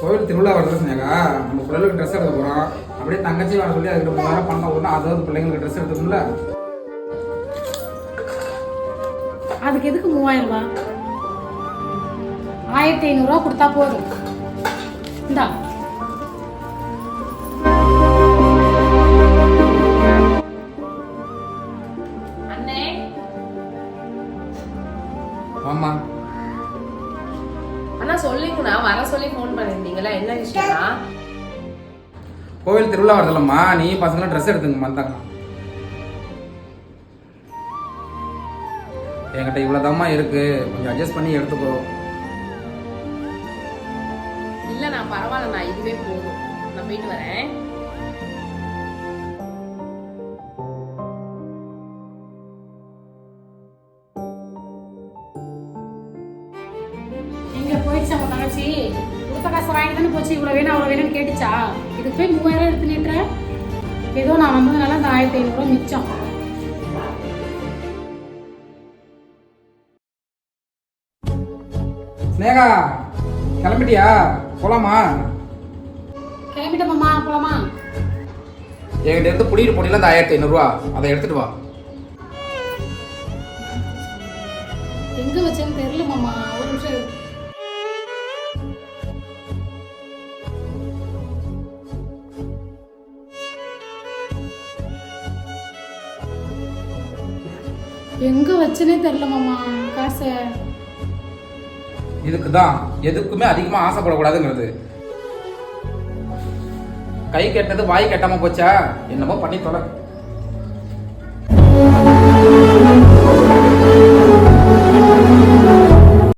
கோவில் திருவிழா வருது சொன்னாக்கா நம்ம பிள்ளைகளுக்கு ட்ரெஸ் எடுக்க போகிறோம் அப்படியே தங்கச்சி வர சொல்லி அதுக்கு மூவாயிரம் பணம் விடணும். அதாவது பிள்ளைங்களுக்கு ட்ரெஸ் எடுத்துக்கணும்ல அதுக்கு எதுக்கு மூவாயிரம்? ரூபாய் ஆயிரத்தி ஐநூறுரூவா கொடுத்தா போதும். இந்தா. அண்ணே. ஆமாம் அண்ணா சொல்லிங்கண்ணா வர சொல்லி ஃபோன் பண்ணிருந்தீங்களா என்ன விஷயம்னா? கோவில் திருவிழா வருதுல்லம்மா. நீ பசங்களும் ட்ரெஸ் எடுத்துங்க வந்தாங்க என்கிட்ட இவ்வளோதாம்மா இருக்கு. கொஞ்சம் அட்ஜஸ்ட் பண்ணி எடுத்துக்கோ. இல்ல நான் பரவாயில்ல நான் இதுவே போதும். நான் போயிட்டு வரேன். போயிடுச்சா உங்க தங்கச்சி. கொடுத்த காசை வாங்கி தானே போச்சு இவ்வளோ வேணும் அவ்வளோ வேணும்னு கேட்டுச்சா? இதுக்கு போய் மூவாயிரம் எடுத்து நிட்டுற ஏதோ நான் வந்ததுனால அந்த ஆயிரத்தி ஐநூறுரூவா மிச்சம். ஸ்னேகா கிளம்பிட்டியா? போலாமா? கிளம்பிட்டோமாம்மா போலாமா? என்கிட்ட இருந்து புடிட்டு போனீங்களா அந்த ஆயிரத்தி ஐநூறுரூவா அதை எடுத்துட்டு வா. எங்க வச்சேன்னு தெரியல மாமா. ஒரு நிமிஷம் எங்க வச்சனே தெரில மாமா காசை. இதுக்கு தான் எதுக்குமே அதிகமா ஆசைப்படக்கூடாதுங்கிறது. கை கெட்டது வாய் கெட்டாமல் போச்சா? என்னமோ பண்ணி தொலை